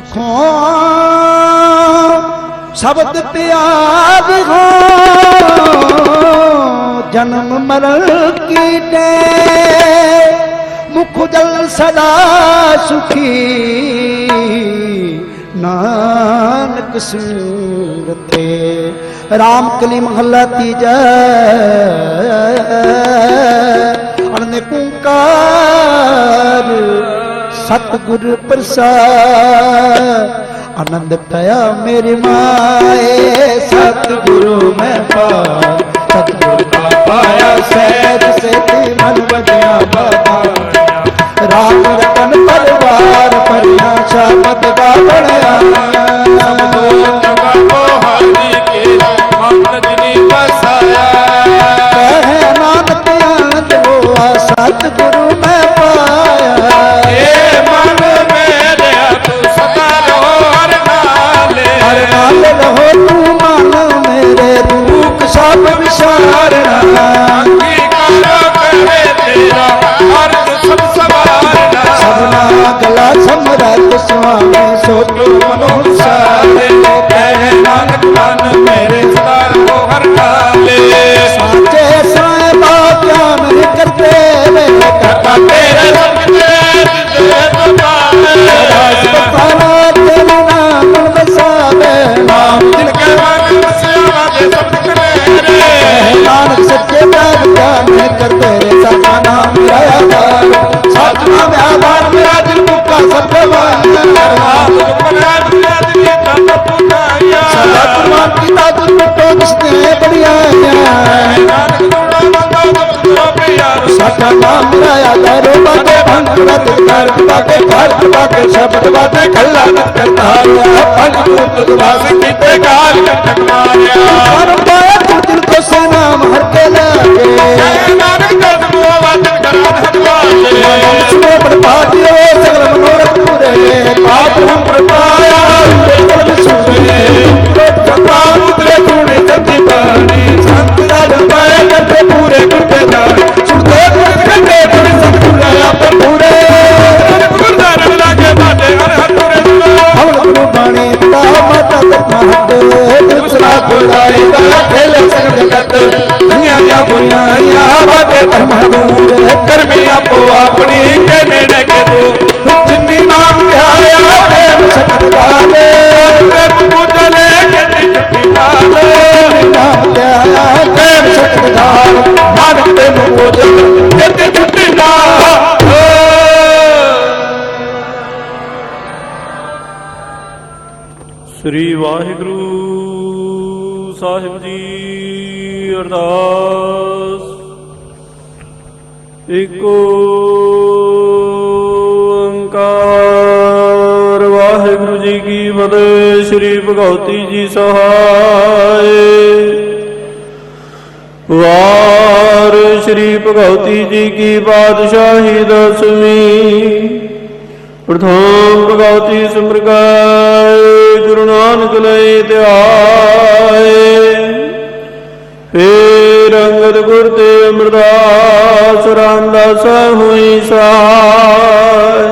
ਸਿੱਖੋ ਸ਼ਬਦ ਪਿਆਰ ਹੋ, ਜਨਮ ਮਰਨ ਕੀਟੇ ਮੁਖ ਜਲ ਸਦਾ ਸੁਖੀ। ਨਾਨਕ ਸਿਮਰਤੇ। ਰਾਮ ਕਲੀ ਮਹੱਲਾ ਤੀਜਾ। ਅਨੰਦ ਪੁਕਾਰ ਸਤਿਗੁਰ ਪ੍ਰਸਾਦ। ਆਨੰਦ ਪਿਆ ਮੇਰੀ ਮਾਏ, ਸਤਿਗੁਰੂ ਮੈਂ ਪਾ ਸਤਿਗੁਰ ਦਾ ਪਾਇਆ ਸਹਿਜ ਸੇਤੀ ਮਨ ਵਜਿਆ ਬਾਬਾ। ਸੋ ਸਮਰਤ ਸੁਆਮੀ ਸੋਤੋ ਮਨੋ ਸਾਰੇ ਸਾਚੇ ਨਾਮ ਮੇਰਾ ਆਧਾਰ ਬਾਕੇ ਭੰਗੜਾ ਤੇ ਕਰ ਬਾਕੇ ਘਰ ਬਾਕੇ ਸ਼ਬਦ ਬਾਕੇ ਕੱਲਾ ਨਤ ਕਰਤਾਰਿਆ ਪੰਜ ਮੂਰਤ ਦੁਆਸ ਕੀਤੇ ਕਾਲ ਕਟਕ ਮਾਰਿਆ। ਹਰ ਪਾਇਆ ਤੁਰ ਦਿਲ ਕੋ ਸੇ ਨਾਮ ਹਰ ਕੇ ਲਾਗੇ ਸੁਨੇ ਪ੍ਰਭਾਤਿਓ ਸਗਲ ਮਨੋਰਥ ਪੂਰੇ। ਪਾਪ ਹਮ ਪ੍ਰਪਾਇਆ ਬਿਲਕੁਲ ਵਿਸੂਰੇ ਜਪਾਨ ਉਤਰੇ ਤੂਣੇ ਜਪੀ ਬਾਣੀ। ਸੰਤ ਰਾਜ ਪਾਏ ਕੱਟੇ ਪੂਰੇ ਕੁੱਤੇ ਦਾ। ਦੁਨੀਆ ਦੀਆਂ ਬੁਰੀਆਂ ਬਾਤੇ ਧਰਮ ਆਪਣੀ ਕੇ ਨੇੜੇ ਕੇ ਜਿੰਨੀ ਨਾਮ ਧਿਆਇਆ ਪ੍ਰੇਮ ਸਤਿ ਪ੍ਰੇਮ ਪੂਜਲੇ ਕੇ ਨਿੱਤੀ ਨਾਲੇ ਨਾਮ ਧਿਆਇਆ ਪ੍ਰੇਮ ਸਤਿ ਗਾਲ ਤੇ ਪੂਜਲ ਕਿਤੇ ਛੁੱਟੀ ਨਾ ਸ੍ਰੀ ਵਾਹਿਗੁਰੂ ਸਾਹਿਬ ਜੀ। ਅਰਦਾਸ। ਏਕ ਓੰਕਾਰ। ਵਾਹਿਗੁਰੂ ਜੀ ਕੀ ਫਤਿਹ, ਸ੍ਰੀ ਭਗਵਤੀ ਜੀ ਸਹਾਇ। ਵਾਰ ਸ੍ਰੀ ਭਗਵਤੀ ਜੀ ਕੀ ਬਾਦਸ਼ਾਹੀ ਦਸਵੀਂ। ਪ੍ਰਥਮ ਭਗਵਤੀ ਸਿਮਰਗਾਏ ਗੁਰੂ ਨਾਨਕ ਲਈ ਇਤਿਹਾਸ ਫੇਰ ਅੰਗਦ ਗੁਰ ਤੇ ਅਮਰਦਾਸ ਰਾਮਦਾਸ ਹੋਈ ਸਾਈ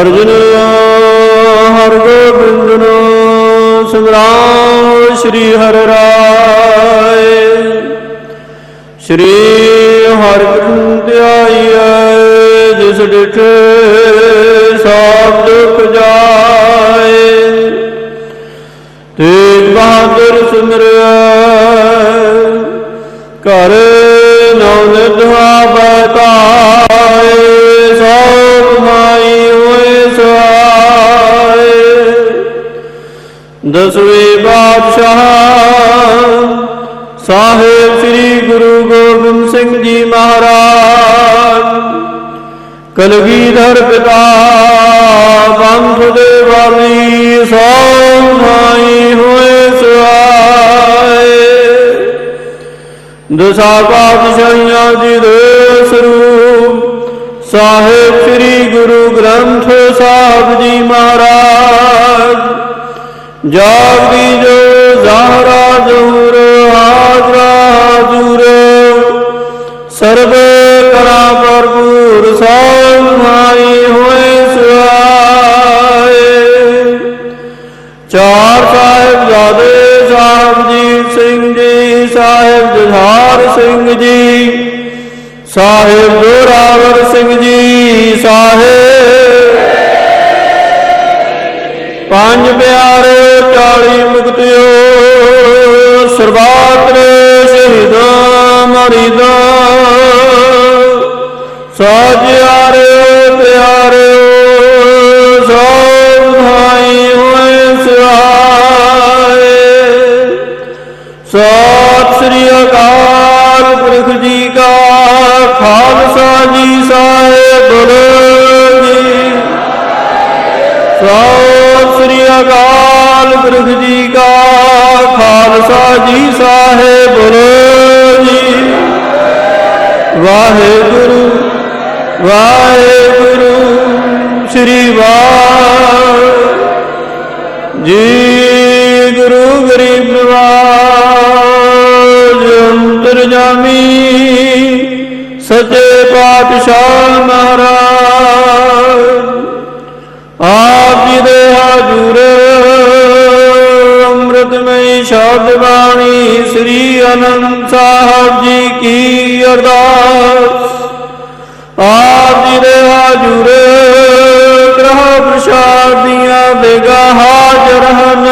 ਅਰਜਨ ਹਰ ਗੋਬਿੰਦ ਨੂੰ ਸੰਗਰਾਮ ਸ੍ਰੀ ਹਰਿ ਰਾਏ। ਸ੍ਰੀ ਹਰਿ ਕ੍ਰਿਸ਼ਨ ਧਿਆਈਐ ਜਿਸ ਡਿਠੇ ਸਭ ਬਾਦਸ਼ਾਹ ਸਾਹਿਬ ਸ੍ਰੀ ਗੁਰੂ ਗੋਬਿੰਦ ਸਿੰਘ ਜੀ ਮਹਾਰਾਜ, ਕਲਗੀਧਰ ਪਿਤਾ ਬੰਧ ਦੇ ਵਾਲੀ ਸੋਨਾਈ ਹੋਏ ਸੁਆਏ। ਦਸਾ ਪਾਤਸ਼ਾਹੀਆਂ ਜੀ ਦੇ ਸਰੂਪ, ਸਾਹਿਬ ਸ੍ਰੀ ਗੁਰੂ ਗ੍ਰੰਥ ਸਾਹਿਬ ਜੀ ਮਹਾਰਾਜ, ਜਾਗਦੀ ਜੋ ਹਾਜ਼ਰਾ ਹਜ਼ੂਰ ਹਾਜ਼ਰਾ ਹਜ਼ੂਰ ਸਰਬੇ ਕਲਾ ਭਰਪੂਰ ਸਭ ਮਾਈ ਹੋਏ ਸੁਆਏ। ਚਾਰ ਸਾਹਿਬ ਜਾਦੇ ਸਾਹਿਬਜੀਤ ਸਿੰਘ ਜੀ, ਸਾਹਿਬ ਜਹਾਰ ਸਿੰਘ ਜੀ। ਸਾਹਿਬ ਜੋਰਾਵਰ ਸਿੰਘ ਜੀ, ਸਾਹਿਬ। ਪੰਜ ਪਿਆਰੇ ਕਾਲੀ ਮੁਕਤਿਓ। ਸਰਬਾਤਰ ਸ਼ਹੀਦਾਂ ਮਰੀਦਾਂ। ਸਾਜਿਆਰੇ ਪਿਆਰਿਓ ਸਭ ਭਾਈ ਹੋਏ ਸਹਾਏ ਸਤਿ ਸ੍ਰੀ ਅਕਾਲ ਪੁਰਖ ਜੀ ਕਾ ਖਾਲਸਾ ਜੀ ਸਾਹਿਬ ਬੋਲੋ ਜੀ। ਸਤਿ ਸ੍ਰੀ ਅਕਾਲ ਪੁਰਖ ਜੀ ਖਾਲਸਾ ਜੀ ਸਾਹਿਬ ਜੀ। ਵਾਹਿਗੁਰੂ ਵਾਹਿਗੁਰੂ ਸ੍ਰੀ ਵਾਹਿ। ਜੀ ਗੁਰੂ ਗਰੀਬ ਨਵਾਜ ਅੰਤਰਜਾਮੀ ਸੱਚੇ ਪਾਤਸ਼ਾਹ ਮਹਾਰਾਜ ਅੰਮ੍ਰਿਤਮਈ ਬਾਣੀ ਸ੍ਰੀ ਅਨੰਦ ਸਾਹਿਬ ਜੀ ਕੀ ਅਰਦਾਸ? ਆਪ ਜੀ ਦੇ ਹਾਜ਼ੂਰ ਗ੍ਰਹ ਪ੍ਰਸਾਦ ਦੀਆਂ ਦੇਗਾ ਹਾਜ਼ਰ ਹਨ।